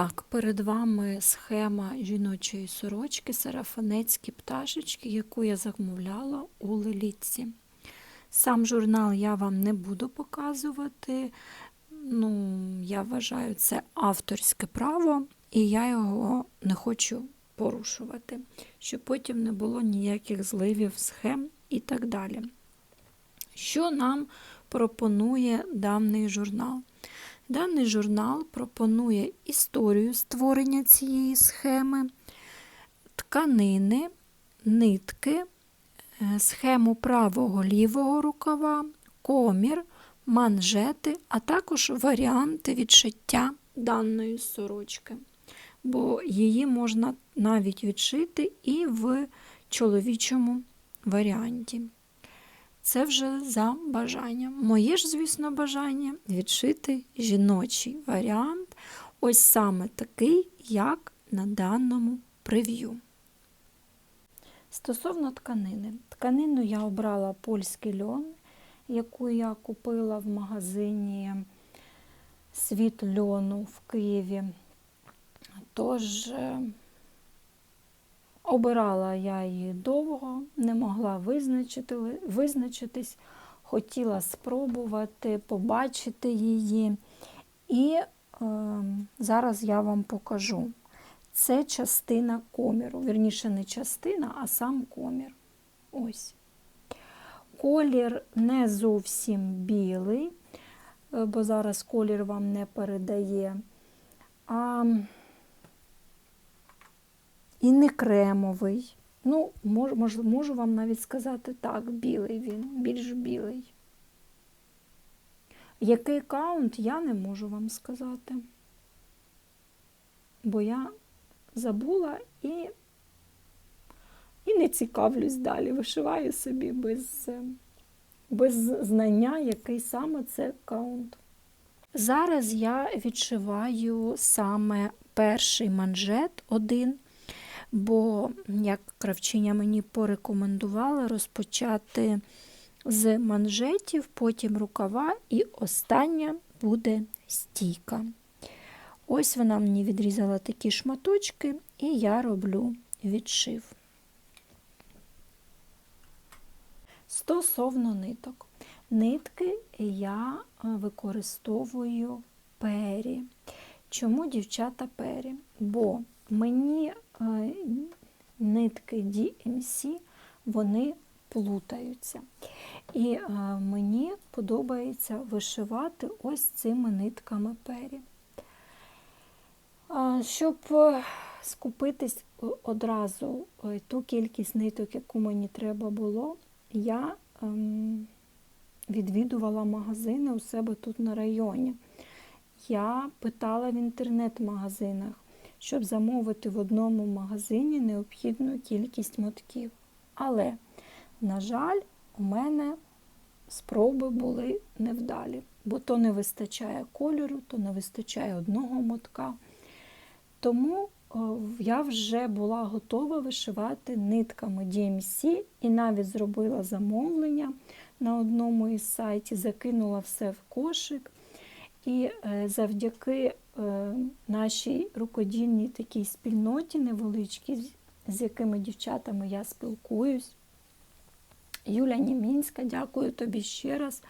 Так, перед вами схема жіночої сорочки сарафанецькі пташечки, яку я замовляла у Лелітці. Сам журнал я вам не буду показувати. Ну, я вважаю, це авторське право, і я його не хочу порушувати, щоб потім не було ніяких зливів, схем і так далі. Що нам пропонує даний журнал? Даний журнал пропонує історію створення цієї схеми, тканини, нитки, е, схему правого лівого рукава, комір, манжети, а також варіанти відшиття даної сорочки. Бо її можна навіть відшити і в чоловічому варіанті. Це вже за бажанням. Моє ж, звісно, бажання відшити жіночий варіант, ось саме такий, як на даному прев'ю. Стосовно тканини. Тканину я обрала польський льон, яку я купила в магазині Світ льону в Києві. Тож, е, Обирала я її довго, не могла визначити, визначитись, хотіла спробувати, побачити її. І е, зараз я вам покажу. Це частина коміру. Вірніше, не частина, а сам комір. Ось. Колір не зовсім білий, е, бо зараз колір вам не передає. А і не кремовий. Ну, мож, мож, можу вам навіть сказати так, білий він, більш білий. Який каунт, я не можу вам сказати. Бо я забула і і не цікавлюсь далі. Вишиваю собі без, без знання, який саме це каунт. Зараз я відшиваю саме перший манжет один бо, як кравчиня мені порекомендувала, розпочати з манжетів, потім рукава, і остання буде стійка. Ось вона мені відрізала такі шматочки, і я роблю відшив. Стосовно ниток. Нитки я використовую пері. Чому дівчата пері? Бо мені Е, нитки DMC, вони плутаються. І е, мені подобається вишивати ось цими нитками пері. Щоб е, скупитись одразу ту кількість ниток, яку мені треба було, я ем, відвідувала магазини у себе тут на районі. Я питала в інтернет-магазинах, щоб замовити в одному магазині необхідну кількість мотків. Але, на жаль, у мене спроби були невдалі, бо то не вистачає кольору, то не вистачає одного мотка. Тому я вже була готова вишивати нитками DMC і навіть зробила замовлення на одному із сайтів, закинула все в кошик. І е, завдяки нашій рукодільній такій спільноті невеличкій, з якими дівчатами я спілкуюсь. Юля Німінська, дякую тобі ще раз.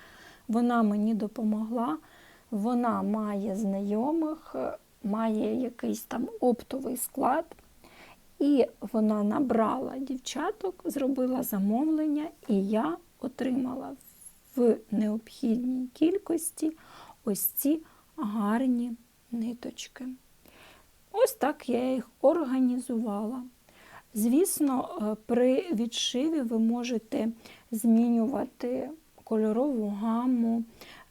Вона мені допомогла. Вона має знайомих, має якийсь там оптовий склад. І вона набрала дівчаток, зробила замовлення, і я отримала в необхідній кількості ось ці гарні ниточки. Ось так я їх організувала. Звісно, е, при відшиві ви можете змінювати кольорову гаму,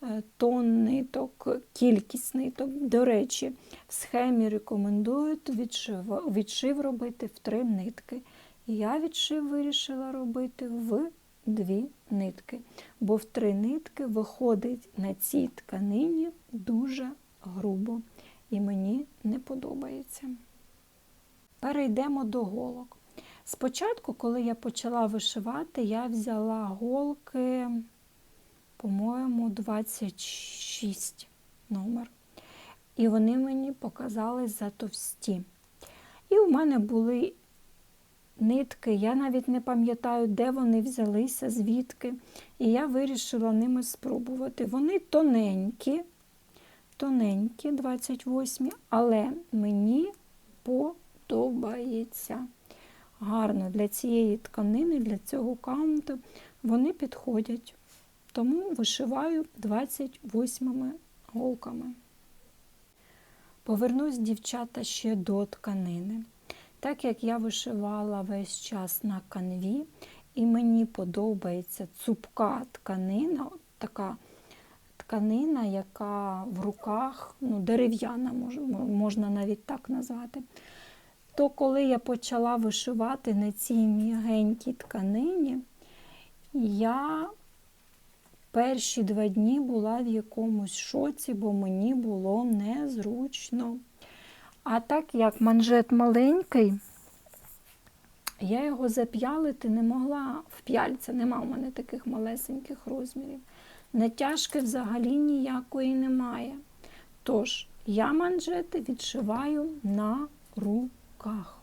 е, тон ниток, кількість ниток. До речі, в схемі рекомендують відшив, відшив робити в три нитки. Я відшив вирішила робити в дві нитки, бо в три нитки виходить на цій тканині дуже грубо і мені не подобається. Перейдемо до голок. Спочатку, коли я почала вишивати, я взяла голки, по-моєму, 26 номер. і вони мені показались затовсті. І у мене були нитки, я навіть не пам'ятаю, де вони взялися, звідки. І я вирішила ними спробувати. Вони тоненькі, тоненькі, 28, але мені подобається. Гарно для цієї тканини, для цього каунту вони підходять. Тому вишиваю 28 голками. Повернусь, дівчата, ще до тканини. Так як я вишивала весь час на канві, і мені подобається цупка тканина, така тканина, яка в руках, ну, дерев'яна, можна навіть так назвати, то коли я почала вишивати на цій м'ягенькій тканині, я перші два дні була в якомусь шоці, бо мені було незручно. А так як манжет маленький, я його зап'ялити не могла в п'яльця, нема в мене таких малесеньких розмірів. Натяжки взагалі ніякої немає. Тож, я манжети відшиваю на руках.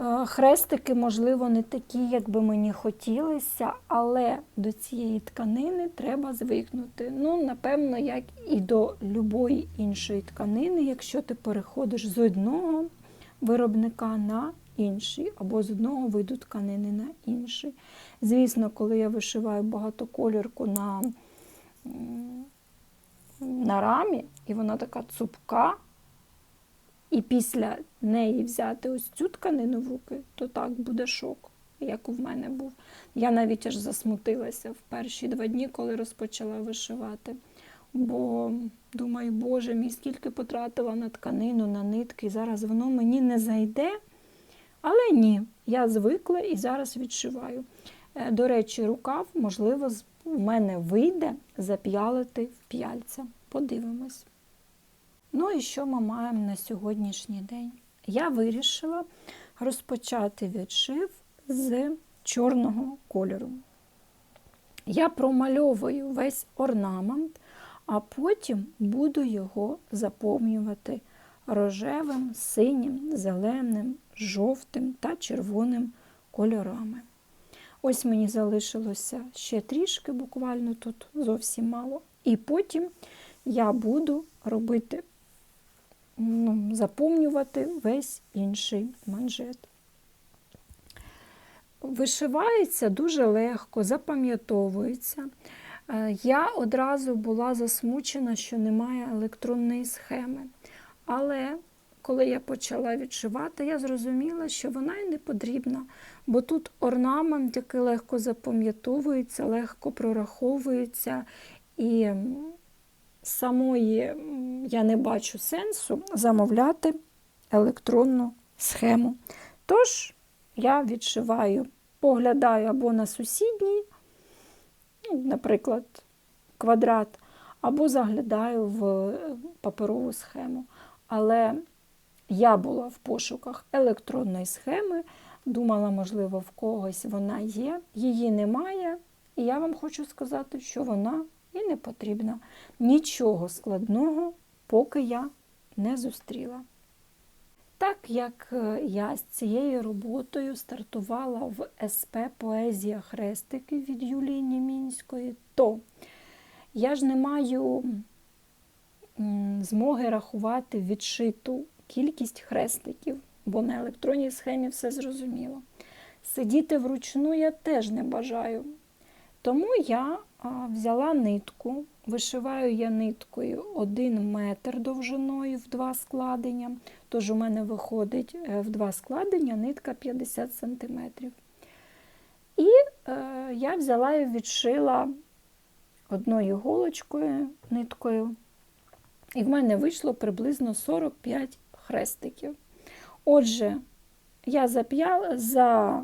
Е, хрестики, можливо, не такі, як би мені хотілося, але до цієї тканини треба звикнути. Ну, напевно, як і до будь-якої іншої тканини, якщо ти переходиш з одного виробника на інший, або з одного виду тканини на інший. Звісно, коли я вишиваю багатоколірку на, на рамі, і вона така цупка, і після неї взяти ось цю тканину в руки, то так буде шок, як у мене був. Я навіть аж засмутилася в перші два дні, коли розпочала вишивати. Бо думаю, Боже, мій скільки потратила на тканину, на нитки, зараз воно мені не зайде. Але ні, я звикла і зараз відшиваю. Е, до речі, рукав, можливо, в мене вийде зап'ялити в п'яльця. Подивимось. Ну і що ми маємо на сьогоднішній день? Я вирішила розпочати відшив з чорного кольору. Я промальовую весь орнамент, а потім буду його заповнювати рожевим, синім, зеленим, жовтим та червоним кольорами. Ось мені залишилося ще трішки, буквально тут зовсім мало. І потім я буду робити ну, заповнювати весь інший манжет. Вишивається дуже легко, запам'ятовується. Е, я одразу була засмучена, що немає електронної схеми. Але коли я почала відшивати, я зрозуміла, що вона й не потрібна, бо тут орнамент, який легко запам'ятовується, легко прораховується і самої я не бачу сенсу замовляти електронну схему. Тож, я відшиваю, поглядаю або на сусідній, ну, наприклад, квадрат, або заглядаю в паперову схему. Але я була в пошуках електронної схеми, думала, можливо, в когось вона є, її немає. І я вам хочу сказати, що вона і не потрібно. Нічого складного, поки я не зустріла. Так як е, я з цією роботою стартувала в СП Поезія Хрестики від Юлії Німінської, то я ж не маю змоги рахувати відшиту кількість хрестиків, бо на електронній схемі все зрозуміло. Сидіти вручну я теж не бажаю. Тому я взяла нитку, вишиваю я ниткою 1 метр довжиною в два складення, тож у мене виходить е, в два складення нитка 50 см. І е, я взяла і відшила одною голочкою ниткою, і в мене вийшло приблизно 45 хрестиків. Отже, я зап'яла, за...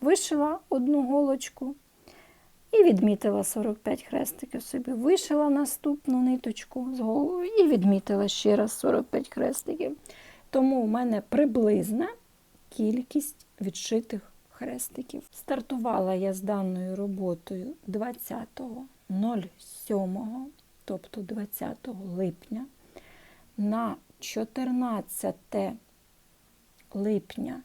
вишила одну голочку. І відмітила 45 хрестиків собі. Вишила наступну ниточку з голови і відмітила ще раз 45 хрестиків. Тому у мене приблизна кількість відшитих хрестиків. Стартувала я з даною роботою 20.07. тобто 20 липня, на 14 липня,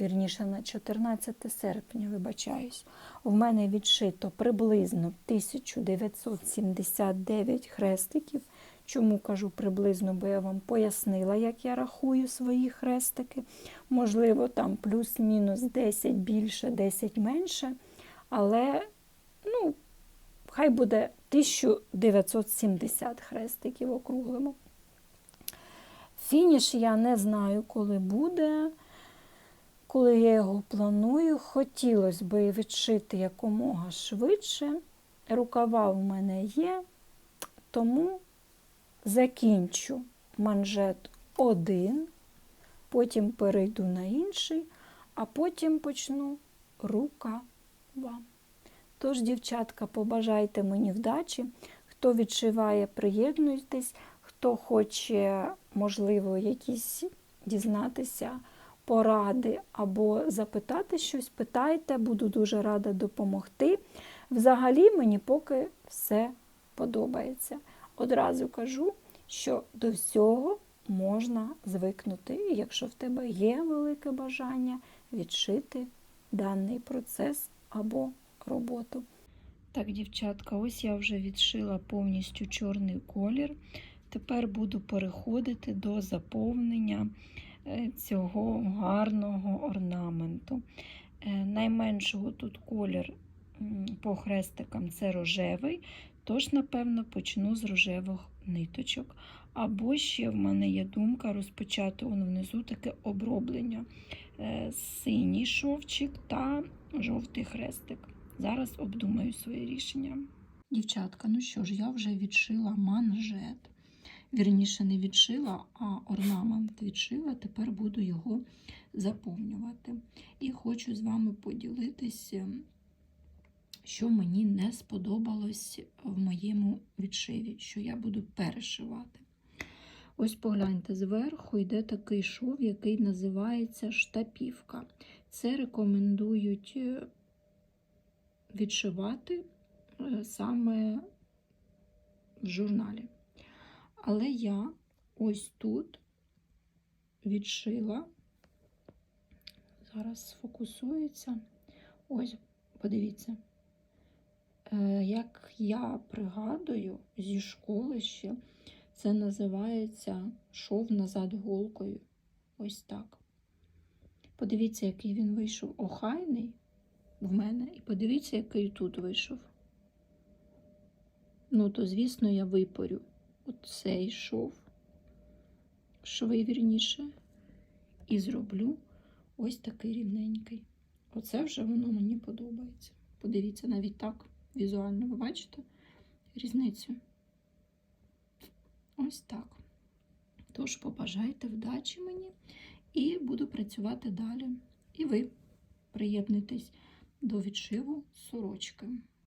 вірніше на 14 серпня, вибачаюсь, в мене відшито приблизно 1979 хрестиків. Чому кажу приблизно, бо я вам пояснила, як я рахую свої хрестики. Можливо, там плюс-мінус 10 більше, 10 менше. Але, ну, хай буде 1970 хрестиків округлимо. Фініш я не знаю, коли буде, коли я його планую. Хотілося б відшити якомога швидше. Рукава в мене є, тому закінчу манжет один, потім перейду на інший, а потім почну рукава. Тож, дівчатка, побажайте мені вдачі. Хто відшиває, приєднуйтесь, хто хоче, можливо, якісь дізнатися поради або запитати щось, питайте, буду дуже рада допомогти. Взагалі, мені поки все подобається. Одразу кажу, що до всього можна звикнути, якщо в тебе є велике бажання відшити даний процес або роботу. Так, дівчатка, ось я вже відшила повністю чорний колір. Тепер буду переходити до заповнення е, цього гарного орнаменту. Е, Найменшого тут колір по хрестикам це рожевий, тож, напевно, почну з рожевих ниточок. Або ще в мене є думка розпочати он внизу таке оброблення. Е, Синій шовчик та жовтий хрестик. Зараз обдумаю своє рішення. Дівчатка, ну що ж, я вже відшила манжет. Вірніше, не відшила, а орнамент відшила. Тепер буду його заповнювати. І хочу з вами поділитися, що мені не сподобалось в моєму відшиві, що я буду перешивати. Ось погляньте, зверху йде такий шов, який називається штапівка. Це рекомендують відшивати е, саме в журналі. Але я ось тут відшила, зараз сфокусується. Ось, подивіться, Е, як я пригадую зі школи ще, це називається шов назад голкою. Ось так. Подивіться, який він вийшов охайний в мене. І подивіться, який тут вийшов. Ну, то, звісно, я випорю оцей шов, шви вірніше, і зроблю ось такий рівненький. Оце вже воно мені подобається. Подивіться, навіть так візуально, ви бачите різницю? Ось так. Тож, побажайте вдачі мені і буду працювати далі. І ви приєднуйтесь до відшиву сорочки.